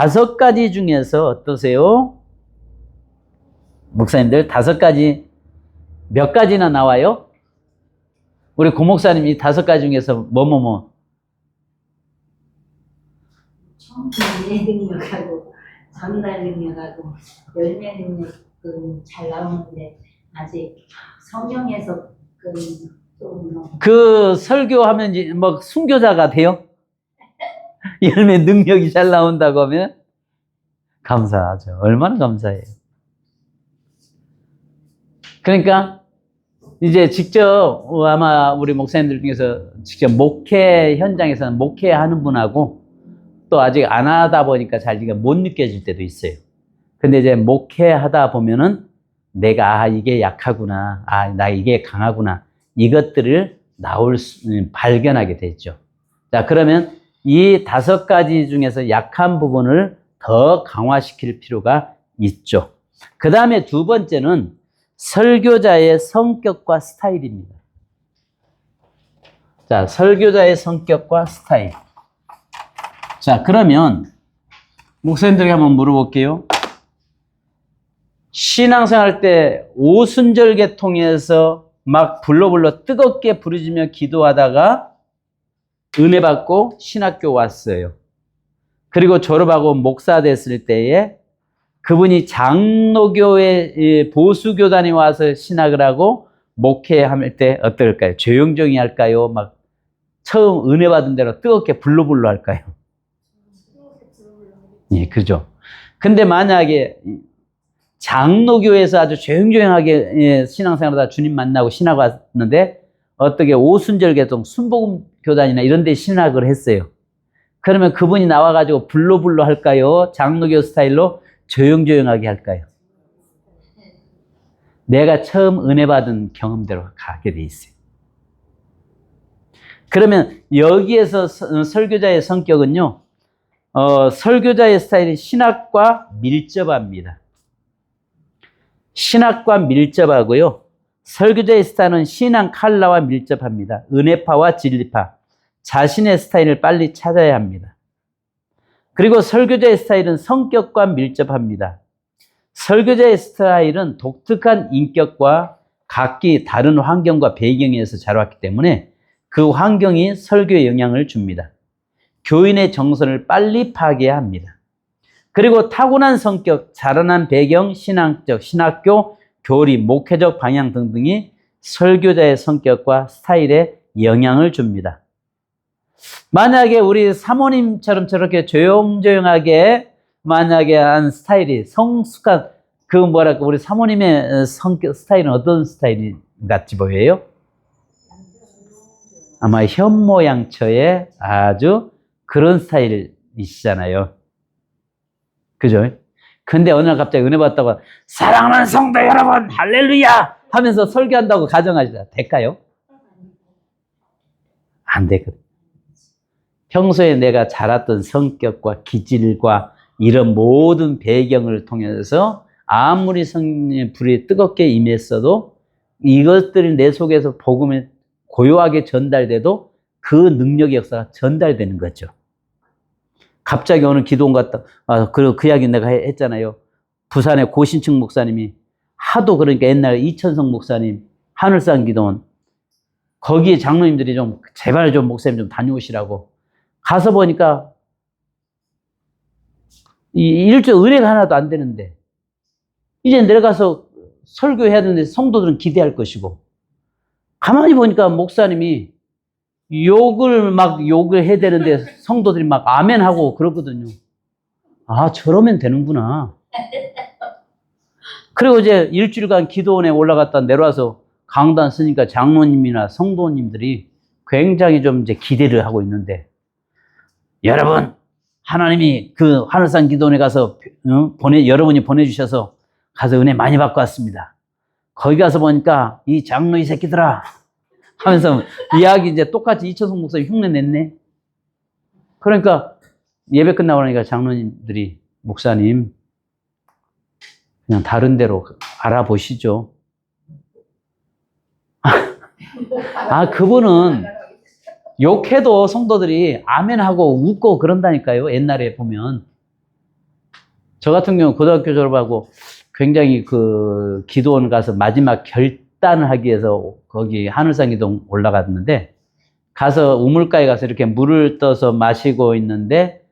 다섯 가지 중에서 어떠세요? 목사님들 다섯 가지 몇 가지나 나와요? 우리 고목사님 이 다섯 가지 중에서 뭐뭐뭐 청소년 능력하고 전달 능력하고 열매 능력은 잘 나오는데 아직 성경에서 그좀 그 설교하면 뭐 순교자가 돼요? 열매 능력이 잘 나온다고 하면 감사하죠. 얼마나 감사해요. 그러니까 이제 직접 아마 우리 목사님들 중에서 직접 목회 현장에서는 목회하는 분하고 또 아직 안 하다 보니까 잘 이게 못 느껴질 때도 있어요. 근데 이제 목회하다 보면은 내가 아 이게 약하구나, 아 나 이게 강하구나 이것들을 나올 수, 음, 발견하게 되죠. 자 그러면 이 다섯 가지 중에서 약한 부분을 더 강화시킬 필요가 있죠. 그 다음에 두 번째는 설교자의 성격과 스타일입니다. 자, 설교자의 성격과 스타일. 자, 그러면 목사님들에게 한번 물어볼게요. 신앙생활 때 오순절 계통에서 막 불러 불러 뜨겁게 부르짖며 기도하다가 은혜 받고 신학교 왔어요. 그리고 졸업하고 목사 됐을 때에 그분이 장로교회 보수교단에 와서 신학을 하고 목회할 때 어떨까요? 조용조용히 할까요? 막 처음 은혜 받은 대로 뜨겁게 불러불러 할까요? 예, 그죠. 근데 만약에 장로교에서 아주 조용조용하게 예, 신앙생활하다 주님 만나고 신학 왔는데 어떻게 오순절 개통 순복음 교단이나 이런 데 신학을 했어요. 그러면 그분이 나와가지고 불러불러 할까요? 장로교 스타일로 조용조용하게 할까요? 내가 처음 은혜 받은 경험대로 가게 돼 있어요. 그러면 여기에서 서- 설교자의 성격은요, 어, 설교자의 스타일이 신학과 밀접합니다. 신학과 밀접하고요. 설교자의 스타일은 신앙 칼라와 밀접합니다. 은혜파와 진리파. 자신의 스타일을 빨리 찾아야 합니다. 그리고 설교자의 스타일은 성격과 밀접합니다. 설교자의 스타일은 독특한 인격과 각기 다른 환경과 배경에서 자라왔기 때문에 그 환경이 설교에 영향을 줍니다. 교인의 정서를 빨리 파괴해야 합니다. 그리고 타고난 성격, 자라난 배경, 신앙적, 신학교, 교리, 목회적 방향 등등이 설교자의 성격과 스타일에 영향을 줍니다. 만약에 우리 사모님처럼 저렇게 조용조용하게 만약에 한 스타일이 성숙한 그 뭐랄까 우리 사모님의 성격 스타일은 어떤 스타일 같이 보여요? 아마 현모양처의 아주 그런 스타일이시잖아요. 그죠? 근데 어느 날 갑자기 은혜 받다가 사랑하는 성도 여러분 할렐루야 하면서 설교한다고 가정하시다 될까요? 안 되거든. 평소에 내가 자랐던 성격과 기질과 이런 모든 배경을 통해서 아무리 성령의 불이 뜨겁게 임했어도 이것들이 내 속에서 복음에 고요하게 전달돼도 그 능력의 역사가 전달되는 거죠. 갑자기 오늘 기도원 갔다, 아, 그, 그 이야기 내가 해- 했잖아요. 부산의 고신층 목사님이 하도 그러니까 옛날 이천성 목사님, 하늘산 기도원, 거기에 장로님들이 좀, 제발 좀 목사님 좀 다녀오시라고. 가서 보니까, 이 일주 은혜가 하나도 안 되는데, 이제 내려가서 설교해야 되는데 성도들은 기대할 것이고, 가만히 보니까 목사님이 욕을 막 욕을 해야 되는데 성도들이 막 아멘 하고 그러거든요. 아, 저러면 되는구나. 그리고 이제 일주일간 기도원에 올라갔다 내려와서 강단 쓰니까 장로님이나 성도님들이 굉장히 좀 이제 기대를 하고 있는데 여러분 하나님이 그 하늘산 기도원에 가서 어? 보내 여러분이 보내주셔서 가서 은혜 많이 받고 왔습니다. 거기 가서 보니까 이 장로 이 새끼들아 하면서 이야기 이제 똑같이 이천성 목사님 흉내 냈네. 그러니까 예배 끝나고 나니까 장로님들이 목사님 그냥 다른 데로 알아보시죠. 아 그분은 욕해도 성도들이 아멘하고 웃고 그런다니까요. 옛날에 보면 저 같은 경우 고등학교 졸업하고 굉장히 그 기도원 가서 마지막 결 단을 하기 위해서 거기 하늘산 기동 올라갔는데 가서 우물가에 가서 이렇게 물을 떠서 마시고 있는데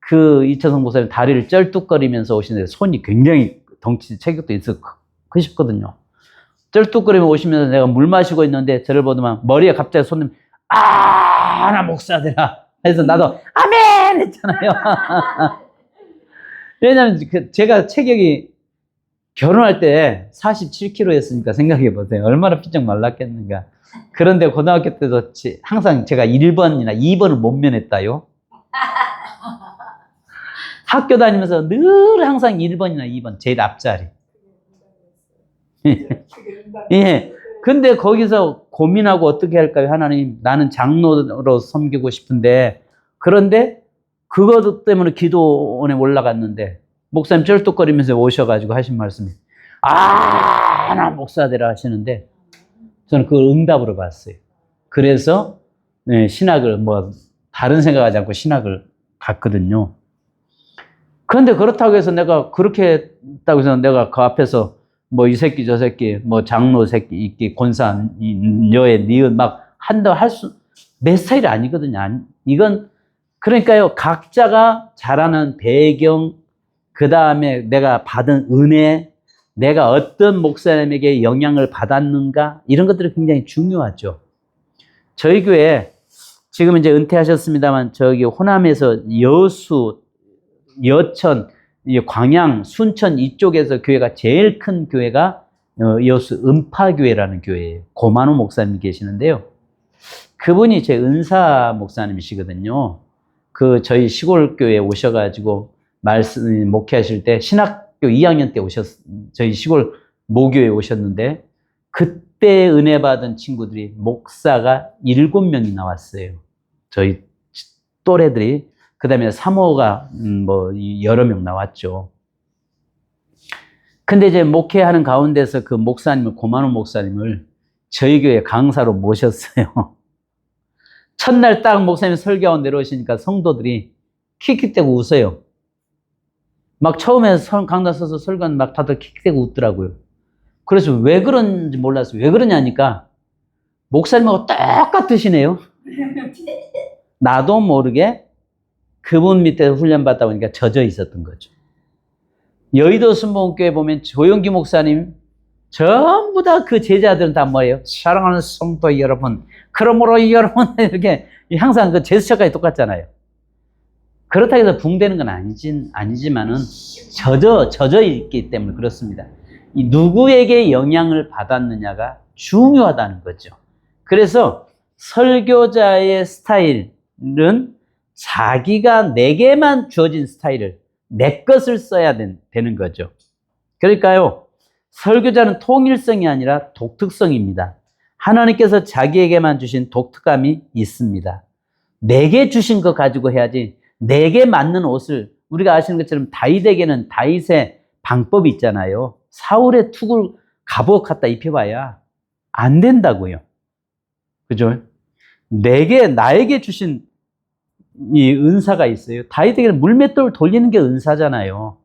그 이철성 목사님 다리를 쩔뚝거리면서 오시는데 손이 굉장히 덩치 체격도 있어 크- 크셨거든요. 쩔뚝거리며 오시면서 내가 물 마시고 있는데 저를 보더만 머리에 갑자기 손님 아, 나 목사되라. 해서 나도 아멘 했잖아요. 왜냐면 그 제가 체격이 결혼할 때 47kg였으니까 생각해 보세요. 얼마나 삐쩍 말랐겠는가. 그런데 고등학교 때도 지- 항상 제가 1번이나 2번을 못 면했다요. 학교 다니면서 늘 항상 1번이나 2번, 제일 앞자리. 예. 근데 거기서 고민하고 어떻게 할까요? 하나님, 나는 장로로 섬기고 싶은데, 그런데 그것 때문에 기도원에 올라갔는데, 목사님 쩔뚝거리면서 오셔가지고 하신 말씀이, 아, 나 목사 되라 하시는데, 저는 그걸 응답으로 봤어요. 그래서, 네, 신학을 뭐, 다른 생각하지 않고 신학을 갔거든요. 그런데 그렇다고 해서 내가 그렇게 했다고 해서 내가 그 앞에서 뭐 이 새끼 저 새끼 뭐 장로 새끼 이끼 권사 이- 여의 니은 막 한다 할수내 스타일이 아니거든요. 아니, 이건 그러니까요 각자가 자라는 배경 그 다음에 내가 받은 은혜 내가 어떤 목사님에게 영향을 받았는가 이런 것들이 굉장히 중요하죠. 저희 교회 지금 이제 은퇴하셨습니다만 저기 호남에서 여수 여천, 이 광양, 순천 이쪽에서 교회가 제일 큰 교회가 어, 여수 음파교회라는 교회예요. 고만호 목사님 계시는데요. 그분이 제 은사 목사님이시거든요. 그 저희 시골 교회에 오셔가지고 말씀 목회하실 때 신학교 2학년 때 오셨 저희 시골 모교에 오셨는데 그때 은혜 받은 친구들이 목사가 일곱 명이 나왔어요. 저희 또래들이 그 다음에 사모가, 음, 뭐, 이 여러 명 나왔죠. 근데 이제 목회하는 가운데서 그 목사님을, 고만호 목사님을 저희 교회 강사로 모셨어요. 첫날 딱 목사님 설교하고 내려오시니까 성도들이 킥킥대고 웃어요. 막 처음에 설- 강단 서서 설교하는 막 다들 킥킥대고 웃더라고요. 그래서 왜 그런지 몰랐어요. 왜 그러냐니까 목사님하고 똑같으시네요. 나도 모르게 그분 밑에 훈련받다 보니까 젖어 있었던 거죠. 여의도 순복음교회 보면 조영기 목사님 전부 다 그 제자들은 다 뭐예요? 사랑하는 성도 여러분, 그러므로 여러분 이렇게 항상 그 제스처까지 똑같잖아요. 그렇다고 해서 붕대는 건 아니진 아니지만은 젖어 젖어 있기 때문에 그렇습니다. 이 누구에게 영향을 받았느냐가 중요하다는 거죠. 그래서 설교자의 스타일은 자기가 내게만 주어진 스타일을 내 것을 써야 된- 되는 거죠. 그러니까요, 설교자는 통일성이 아니라 독특성입니다. 하나님께서 자기에게만 주신 독특함이 있습니다. 내게 주신 거 가지고 해야지, 내게 맞는 옷을, 우리가 아시는 것처럼 다윗에게는 다윗의 방법이 있잖아요. 사울의 툭을 갑옷 갖다 입혀봐야 안 된다고요. 그죠? 내게, 나에게 주신 이 은사가 있어요. 다윗에게는 물맷돌을 돌리는 게 은사잖아요.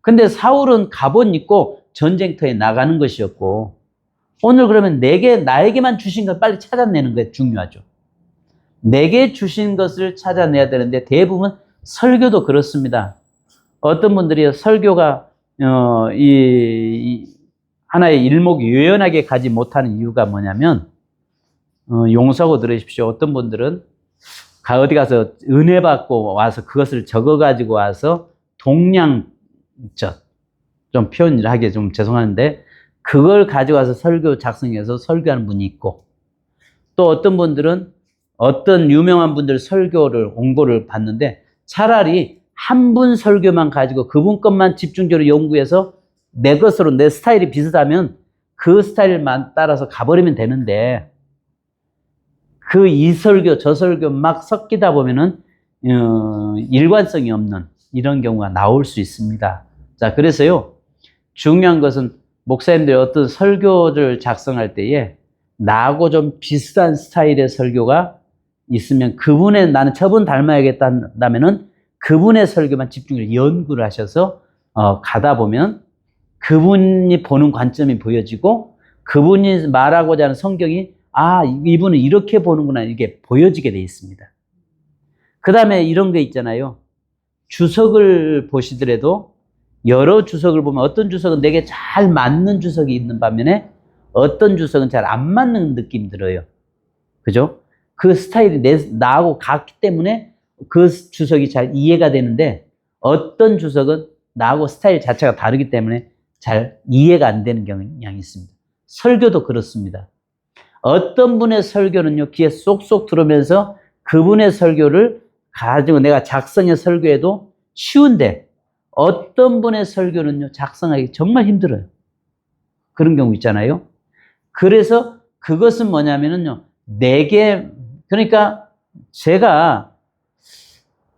근데 사울은 갑옷 입고 전쟁터에 나가는 것이었고, 오늘 그러면 내게, 나에게만 주신 걸 빨리 찾아내는 게 중요하죠. 내게 주신 것을 찾아내야 되는데 대부분 설교도 그렇습니다. 어떤 분들이 설교가, 어, 이, 이 하나의 일목이 유연하게 가지 못하는 이유가 뭐냐면, 어, 용서하고 들으십시오. 어떤 분들은 가 어디 가서 은혜 받고 와서 그것을 적어 가지고 와서 동량적 좀 표현을 하기 좀 죄송한데 그걸 가져와서 설교 작성해서 설교하는 분이 있고 또 어떤 분들은 어떤 유명한 분들 설교를 온고를 봤는데 차라리 한 분 설교만 가지고 그분 것만 집중적으로 연구해서 내 것으로 내 스타일이 비슷하면 그 스타일만 따라서 가버리면 되는데 그 이 설교 저 설교 막 섞이다 보면은 어, 일관성이 없는 이런 경우가 나올 수 있습니다. 자 그래서요 중요한 것은 목사님들이 어떤 설교를 작성할 때에 나하고 좀 비슷한 스타일의 설교가 있으면 그분의 나는 저분 닮아야겠다 한다면은 그분의 설교만 집중해서 연구를 하셔서 어, 가다 보면 그분이 보는 관점이 보여지고 그분이 말하고자 하는 성경이 아, 이분은 이렇게 보는구나. 이게 보여지게 돼 있습니다. 그 다음에 이런 게 있잖아요. 주석을 보시더라도 여러 주석을 보면 어떤 주석은 내게 잘 맞는 주석이 있는 반면에 어떤 주석은 잘 안 맞는 느낌 들어요. 그죠? 그 스타일이 내, 나하고 같기 때문에 그 주석이 잘 이해가 되는데 어떤 주석은 나하고 스타일 자체가 다르기 때문에 잘 이해가 안 되는 경향이 있습니다. 설교도 그렇습니다. 어떤 분의 설교는요, 귀에 쏙쏙 들어오면서 그분의 설교를 가지고 내가 작성해 설교해도 쉬운데 어떤 분의 설교는요, 작성하기 정말 힘들어요. 그런 경우 있잖아요. 그래서 그것은 뭐냐면은요, 내게, 그러니까 제가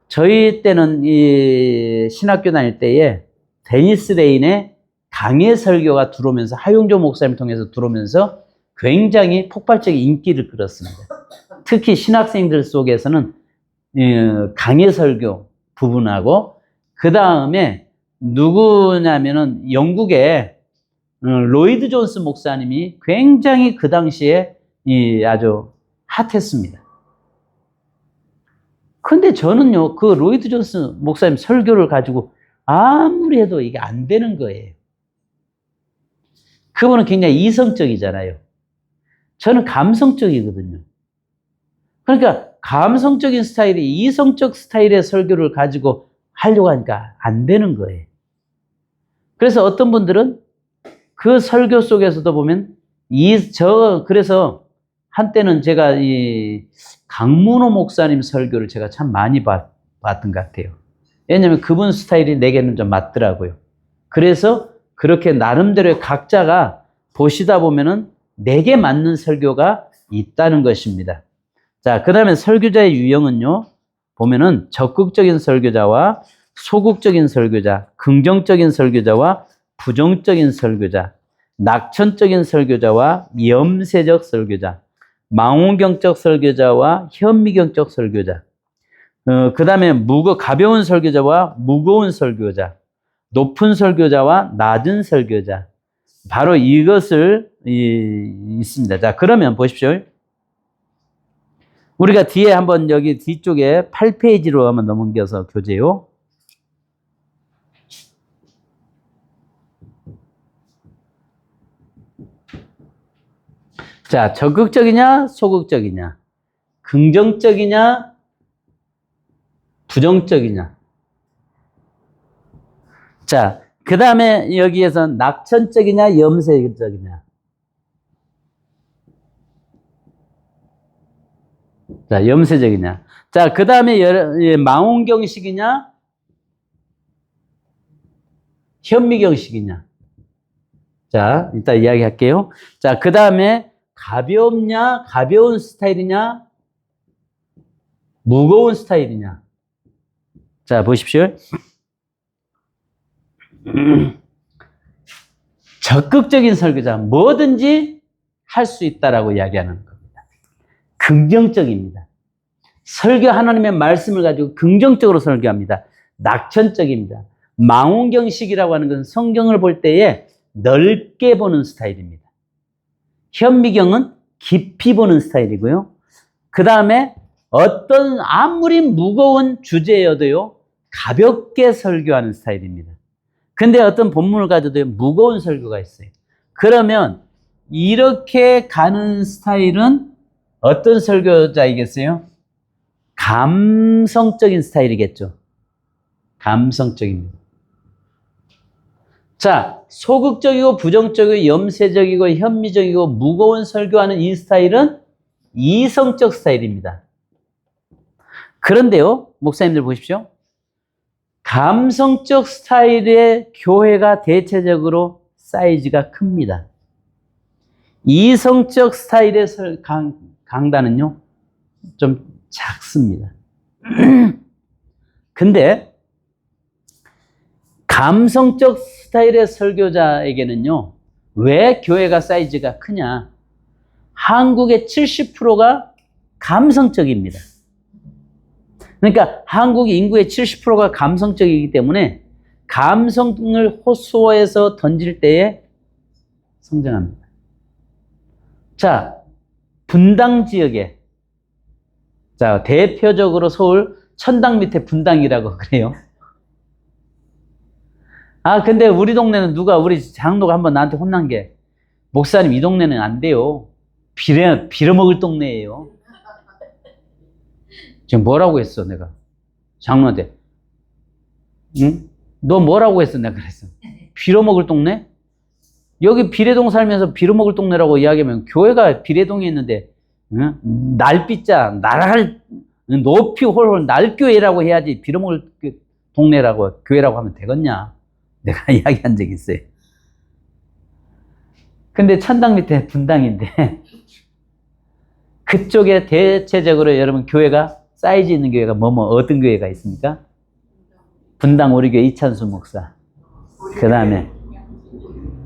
저희 때는 이 신학교 다닐 때에 데니스 레인의 강의 설교가 들어오면서 하용조 목사님 통해서 들어오면서 굉장히 폭발적인 인기를 끌었습니다. 특히 신학생들 속에서는 어, 강의 설교 부분하고 그 다음에 누구냐면은 영국의 어, 로이드 존스 목사님이 굉장히 그 당시에 이 아주 핫했습니다. 근데 저는요, 그 로이드 존스 목사님 설교를 가지고 아무리 해도 이게 안 되는 거예요. 그분은 굉장히 이성적이잖아요. 저는 감성적이거든요. 그러니까 감성적인 스타일이 이성적 스타일의 설교를 가지고 하려고 하니까 안 되는 거예요. 그래서 어떤 분들은 그 설교 속에서도 보면 이, 저, 그래서 한때는 제가 이 강문호 목사님 설교를 제가 참 많이 봤, 봤던 것 같아요. 왜냐면 그분 스타일이 내게는 좀 맞더라고요. 그래서 그렇게 나름대로의 각자가 보시다 보면은 내게 맞는 설교가 있다는 것입니다. 자, 그 다음에 설교자의 유형은요, 보면은 적극적인 설교자와 소극적인 설교자, 긍정적인 설교자와 부정적인 설교자, 낙천적인 설교자와 염세적 설교자, 망원경적 설교자와 현미경적 설교자, 어, 그 다음에 무거, 가벼운 설교자와 무거운 설교자, 높은 설교자와 낮은 설교자. 바로 이것을 이, 있습니다. 자, 그러면 보십시오. 우리가 뒤에 한번 여기 뒤쪽에 8페이지로 한번 넘겨서 교재요. 자, 적극적이냐, 소극적이냐, 긍정적이냐, 부정적이냐. 자, 그 다음에 여기에서 낙천적이냐, 염세적이냐. 자, 염세적이냐. 자, 그 다음에 망원경식이냐, 현미경식이냐. 자, 이따 이야기 할게요. 자, 그 다음에 가볍냐, 가벼운 스타일이냐, 무거운 스타일이냐. 자, 보십시오. 적극적인 설교자, 뭐든지 할 수 있다라고 이야기하는 겁니다. 긍정적입니다. 설교 하나님의 말씀을 가지고 긍정적으로 설교합니다. 낙천적입니다. 망원경식이라고 하는 것은 성경을 볼 때에 넓게 보는 스타일입니다. 현미경은 깊이 보는 스타일이고요. 그 다음에 어떤 아무리 무거운 주제여도요, 가볍게 설교하는 스타일입니다. 근데 어떤 본문을 가져도 무거운 설교가 있어요. 그러면 이렇게 가는 스타일은 어떤 설교자이겠어요? 감성적인 스타일이겠죠. 감성적입니다. 자, 소극적이고 부정적이고 염세적이고 현미적이고 무거운 설교하는 이 스타일은 이성적 스타일입니다. 그런데요, 목사님들 보십시오. 감성적 스타일의 교회가 대체적으로 사이즈가 큽니다. 이성적 스타일의 강, 강단은요, 좀 작습니다. 근데, 감성적 스타일의 설교자에게는요, 왜 교회가 사이즈가 크냐? 한국의 70%가 감성적입니다. 그러니까 한국 인구의 70%가 감성적이기 때문에 감성을 호소해서 던질 때에 성장합니다. 자, 분당 지역에 자, 대표적으로 서울 천당 밑에 분당이라고 그래요. 아, 근데 우리 동네는 누가 우리 장로가 한번 나한테 혼난 게 목사님 이 동네는 안 돼요. 빌어 빌어먹을 동네예요. 지금 뭐라고 했어 내가 장로한테 응? 너 뭐라고 했어 내가 그랬어 빌어먹을 동네? 여기 비례동 살면서 빌어먹을 동네라고 이야기하면 교회가 비례동에 있는데 응? 날빛자 날아갈 높이 홀홀 날교회라고 해야지 빌어먹을 그 동네라고 교회라고 하면 되겠냐 내가 이야기한 적이 있어요. 근데 천당 밑에 분당인데 그쪽에 대체적으로 여러분 교회가 사이즈 있는 교회가 뭐뭐 어떤 교회가 있습니까? 분당 우리 교회 이찬수 목사. 그 다음에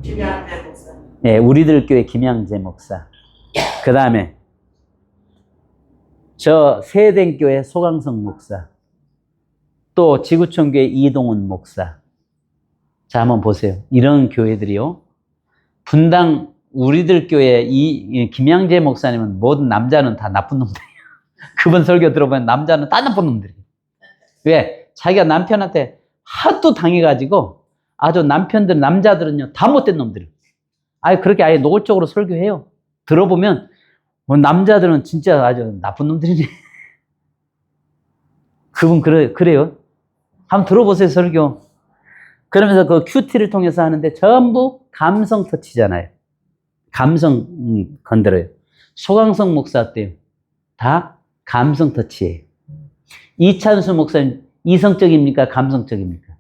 목사. 예, 우리들 교회 김양재 목사. 그 다음에 저 세den교회 소강성 목사. 또 지구촌교회 이동훈 목사 자 한번 보세요 이런 교회들이요 분당 우리들 교회 이, 이 김양재 목사님은 모든 남자는 다 나쁜 놈들이에요 그분 설교 들어보면 남자는 다 나쁜 놈들이에요 왜? 자기가 남편한테 하도 당해가지고 아주 남편들, 남자들은요, 다 못된 놈들. 아예 그렇게 아예 노골적으로 설교해요. 들어보면, 뭐 남자들은 진짜 아주 나쁜 놈들이네. 그분 그래, 그래요. 한번 들어보세요, 설교. 그러면서 그 큐티를 통해서 하는데 전부 감성 터치잖아요. 감성 음, 건드려요. 소강성 목사 때 다 감성 터치예요. 이찬수 목사님 이성적입니까? 감성적입니까?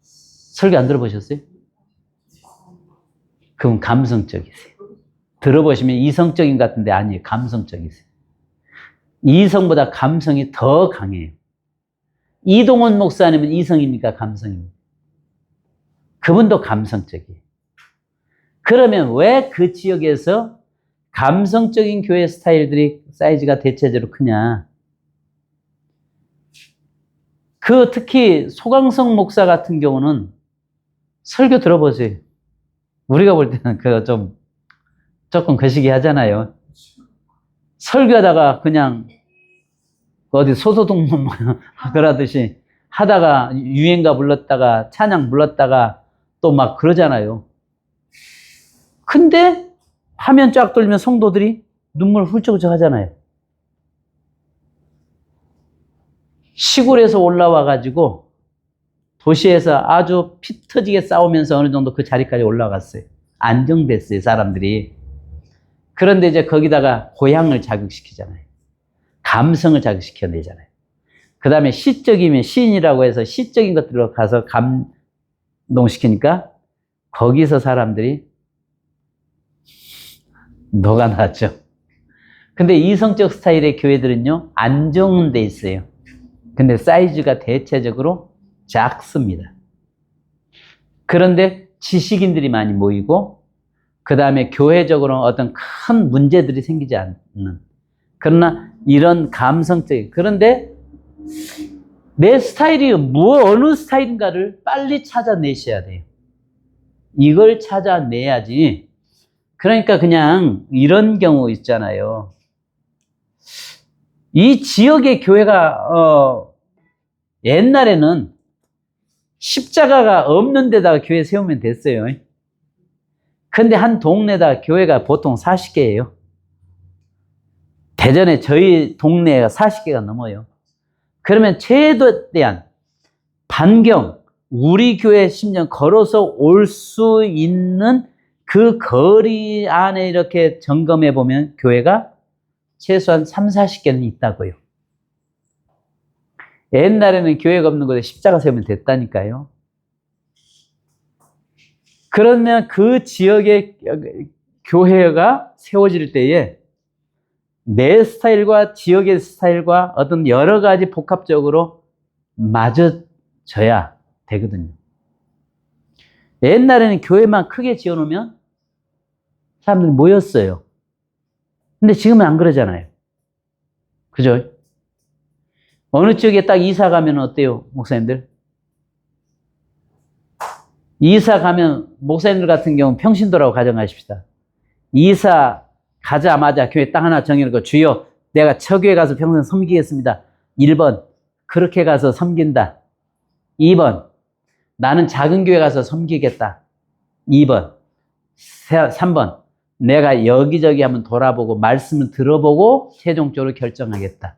설교 안 들어보셨어요? 그건 감성적이세요. 들어보시면 이성적인 것 같은데 아니에요. 감성적이세요. 이성보다 감성이 더 강해요. 이동원 목사님은 이성입니까? 감성입니까? 그분도 감성적이에요. 그러면 왜 그 지역에서 감성적인 교회 스타일들이 사이즈가 대체적으로 크냐? 그 특히 소강성 목사 같은 경우는 설교 들어보세요. 우리가 볼 때는 그 좀 조금 거시기 하잖아요. 설교하다가 그냥 어디 소소동문 그러듯이 하다가 유행가 불렀다가 찬양 불렀다가 또 막 그러잖아요. 근데 화면 쫙 돌리면 성도들이 눈물 훌쩍훌쩍 하잖아요. 시골에서 올라와 가지고 도시에서 아주 피 터지게 싸우면서 어느 정도 그 자리까지 올라갔어요. 안정됐어요, 사람들이. 그런데 이제 거기다가 고향을 자극시키잖아요. 감성을 자극시켜내잖아요. 그 다음에 시적이면 시인이라고 해서 시적인 것들로 가서 감동시키니까 거기서 사람들이 녹아나죠. 근데 이성적 스타일의 교회들은요, 안정돼 있어요. 근데 사이즈가 대체적으로 작습니다. 그런데 지식인들이 많이 모이고, 그 다음에 교회적으로 어떤 큰 문제들이 생기지 않는. 그러나 이런 감성적인, 그런데 내 스타일이 뭐, 어느 스타일인가를 빨리 찾아내셔야 돼요. 이걸 찾아내야지. 그러니까 그냥 이런 경우 있잖아요. 이 지역의 교회가 어, 옛날에는 십자가가 없는 데다가 교회 세우면 됐어요. 근데 한 동네다 교회가 보통 40개예요. 대전에 저희 동네가 40개가 넘어요. 그러면 최대한 반경 우리 교회 심지어 걸어서 올 수 있는 그 거리 안에 이렇게 점검해 보면 교회가 최소한 3, 40개는 있다고요. 옛날에는 교회가 없는 곳에 십자가 세우면 됐다니까요. 그러면 그 지역의 교회가 세워질 때에 내 스타일과 지역의 스타일과 어떤 여러 가지 복합적으로 맞아져야 되거든요. 옛날에는 교회만 크게 지어놓으면 사람들이 모였어요. 근데 지금은 안 그러잖아요. 그죠? 어느 쪽에 딱 이사 가면 어때요, 목사님들? 이사 가면 목사님들 같은 경우 평신도라고 가정하십시다. 이사 가자마자 교회 딱 하나 정해놓고 주여 내가 처교회 가서 평생 섬기겠습니다. 1번 그렇게 가서 섬긴다. 2번 나는 작은 교회 가서 섬기겠다. 2번 3번 내가 여기저기 한번 돌아보고 말씀을 들어보고 최종적으로 결정하겠다.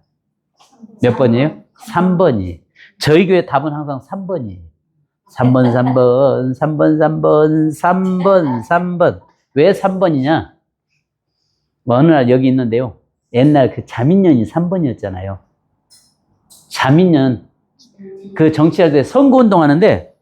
몇 번이에요? 3번이. 저희 교회 답은 항상 3번이에요. 3번, 3번, 3번, 3번, 3번, 3번. 왜 3번이냐? 뭐 어느 날 여기 있는데요. 옛날 그 자민련이 3번이었잖아요. 자민련, 그때 선거운동 하는데,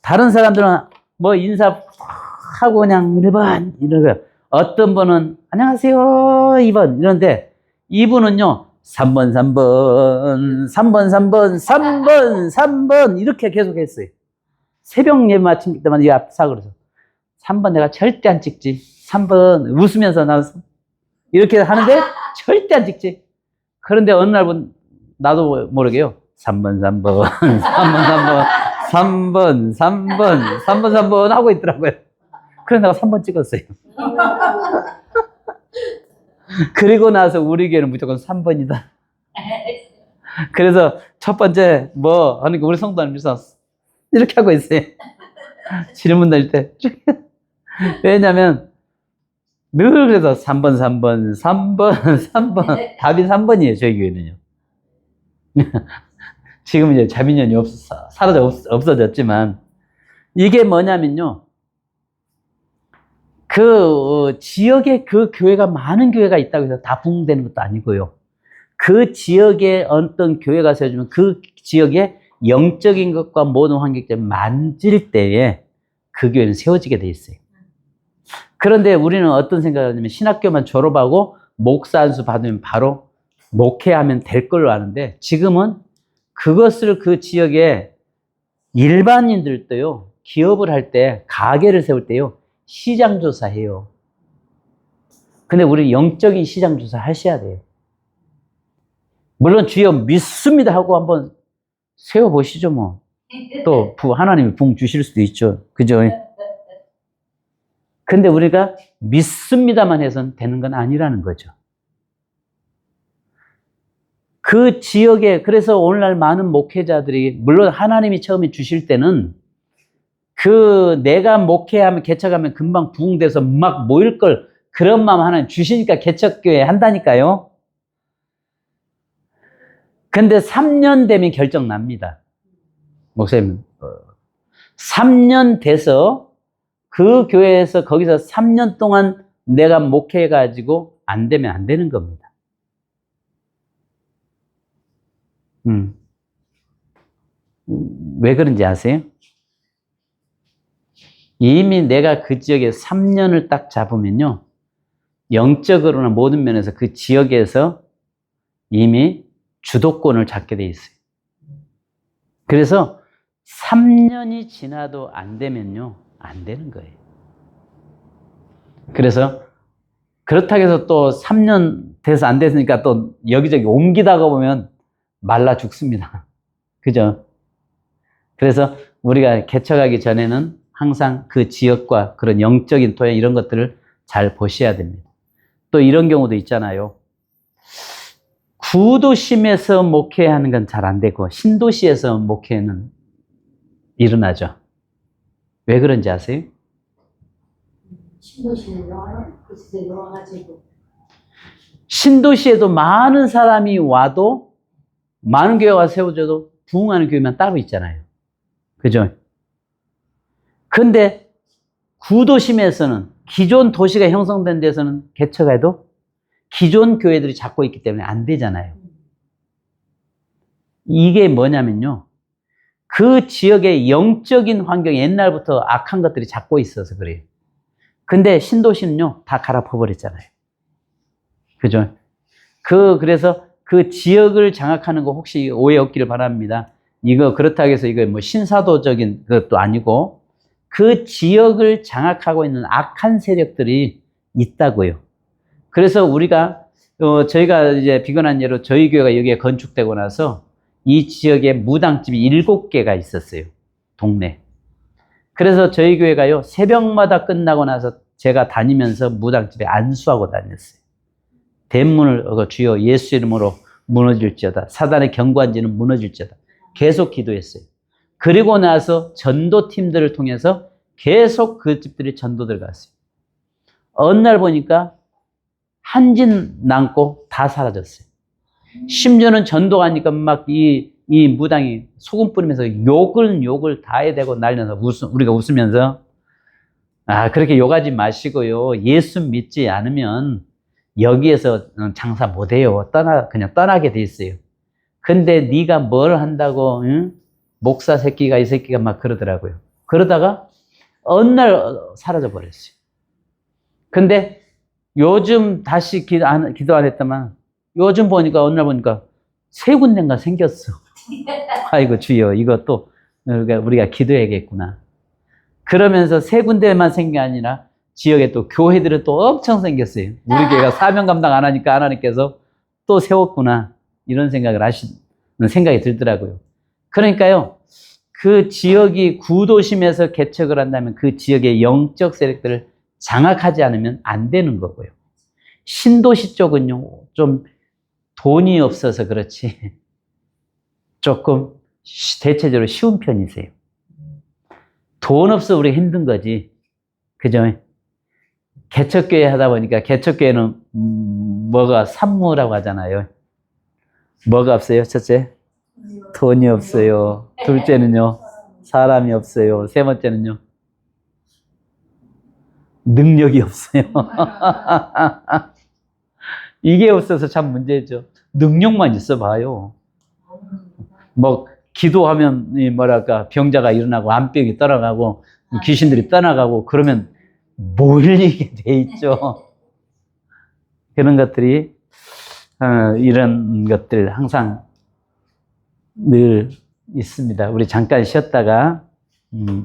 다른 사람들은 뭐 인사하고 그냥 1번, 이러고, 어떤 분은 안녕하세요, 2번, 이런데, 이분은요, 3번, 3번, 3번, 3번, 3번, 3번, 이렇게 계속 했어요. 새벽 예배 마칠 때만 이 앞사 그래서 3번 내가 절대 안 찍지. 3번 웃으면서 나와서 이렇게 하는데 절대 안 찍지. 그런데 어느 날 본- 나도 모르게요. 3번, 3번, 3번, 3번, 3번, 3번, 3번, 3번 하고 있더라고요. 그래서 내가 3번 찍었어요. 그리고 나서 우리 교회는 무조건 3번이다. 그래서 첫 번째 뭐 하는 게 우리 성도님께서 이렇게 하고 있어요. 질문 날 때. 왜냐면 늘 그래서 3번, 3번, 3번, 3번. 답이 3번이에요, 저희 교회는요. 지금 이제 자민련이 없, 사라져 없, 없어졌지만 이게 뭐냐면요. 그 어, 지역에 그 교회가 많은 교회가 있다고 해서 다 부흥되는 것도 아니고요. 그 지역에 어떤 교회가 세워지면 그 지역에 영적인 것과 모든 환경들이 만질 때에 그 교회는 세워지게 돼 있어요. 그런데 우리는 어떤 생각을 하냐면 신학교만 졸업하고 목사 안수 받으면 바로 목회하면 될 걸로 아는데 지금은 그것을 그 지역에 일반인들도요, 기업을 할 때, 가게를 세울 때요, 시장 조사해요. 근데 우리 영적인 시장 조사 하셔야 돼요. 물론 주여 믿습니다 하고 한번 세워 보시죠, 뭐. 또, 부, 하나님이 붕 주실 수도 있죠. 그죠? 근데 우리가 믿습니다만 해서는 되는 건 아니라는 거죠. 그 지역에, 그래서 오늘날 많은 목회자들이, 물론 하나님이 처음에 주실 때는 그 내가 목회하면, 개척하면 금방 부흥돼서 막 모일 걸 그런 마음 하나님 주시니까 개척교회 한다니까요. 근데 3년 되면 결정 납니다. 목사님, 어, 3년 돼서 그 교회에서 거기서 3년 동안 내가 목회해가지고 안 되면 안 되는 겁니다. 음. 음, 왜 그런지 아세요? 이미 내가 그 지역에 3년을 딱 잡으면요. 영적으로나 모든 면에서 그 지역에서 이미 주도권을 잡게 돼 있어요. 그래서 3년이 지나도 안 되면요. 안 되는 거예요. 그래서 그렇다고 해서 또 3년 돼서 안 됐으니까 또 여기저기 옮기다가 보면 말라 죽습니다. 그죠? 그래서 우리가 개척하기 전에는 항상 그 지역과 그런 영적인 토양 이런 것들을 잘 보셔야 됩니다. 또 이런 경우도 있잖아요. 구도심에서 목회하는 건 잘 안 되고 신도시에서 목회는 일어나죠. 왜 그런지 아세요? 신도시에도 많은 사람이 와도 많은 교회가 세워져도 부흥하는 교회만 따로 있잖아요. 그죠? 근데 구도심에서는 기존 도시가 형성된 데서는 개척해도 기존 교회들이 잡고 있기 때문에 안 되잖아요. 이게 뭐냐면요. 그 지역의 영적인 환경이 옛날부터 악한 것들이 잡고 있어서 그래요. 근데 신도시는요, 다 갈아퍼버렸잖아요. 그죠? 그, 그래서 그 지역을 장악하는 거 혹시 오해 없기를 바랍니다. 이거 그렇다고 해서 이거 뭐 신사도적인 것도 아니고 그 지역을 장악하고 있는 악한 세력들이 있다고요. 그래서 우리가, 어, 저희가 이제 비건한 예로 저희 교회가 여기에 건축되고 나서 이 지역에 무당집이 일곱 개가 있었어요. 동네. 그래서 저희 교회가요, 새벽마다 끝나고 나서 제가 다니면서 무당집에 안수하고 다녔어요. 대문을 어, 주여 예수 이름으로 무너질지어다. 사단의 견고한 지는 무너질지어다. 계속 기도했어요. 그리고 나서 전도팀들을 통해서 계속 그 집들이 전도들 갔어요. 어느 날 보니까 한진 남고 다 사라졌어요. 심지어는 전도하니까 막 이, 이 무당이 소금 뿌리면서 욕을 욕을 다 해대고 날려서 웃, 우리가 웃으면서 아, 그렇게 욕하지 마시고요. 예수 믿지 않으면 여기에서 장사 못 해요. 떠나, 그냥 떠나게 돼 있어요. 근데 네가 뭘 한다고, 응? 목사 새끼가 이 새끼가 막 그러더라고요. 그러다가 어느 날 사라져 버렸어요. 근데 요즘 다시 기도 안, 기도 안 했더만 요즘 보니까 어느 날 보니까 세 군데가 생겼어. 아이고 주여 이것도 우리가, 우리가 기도해야겠구나. 그러면서 세 군데만 생긴 게 아니라 지역에 또 교회들은 또 엄청 생겼어요. 우리 교회가 사명 감당 안 하니까 하나님께서 또 세웠구나. 이런 생각을 하시는 생각이 들더라고요. 그러니까요, 그 지역이 구도심에서 개척을 한다면 그 지역의 영적 세력들을 장악하지 않으면 안 되는 거고요. 신도시 쪽은요, 좀 돈이 없어서 그렇지, 조금 시- 대체적으로 쉬운 편이세요. 돈 없어 우리 힘든 거지. 그죠? 개척교회 하다 보니까 개척교회는 음, 뭐가 산무라고 하잖아요. 뭐가 없어요? 첫째, 돈이 없어요. 둘째는요, 사람이 없어요. 세 번째는요, 능력이 없어요. 이게 없어서 참 문제죠. 능력만 있어 봐요. 뭐, 기도하면, 이 뭐랄까, 병자가 일어나고, 암병이 떠나가고, 귀신들이 떠나가고, 그러면 몰리게 돼 있죠. 그런 것들이, 어, 이런 것들 항상 늘 있습니다. 우리 잠깐 쉬었다가, 음,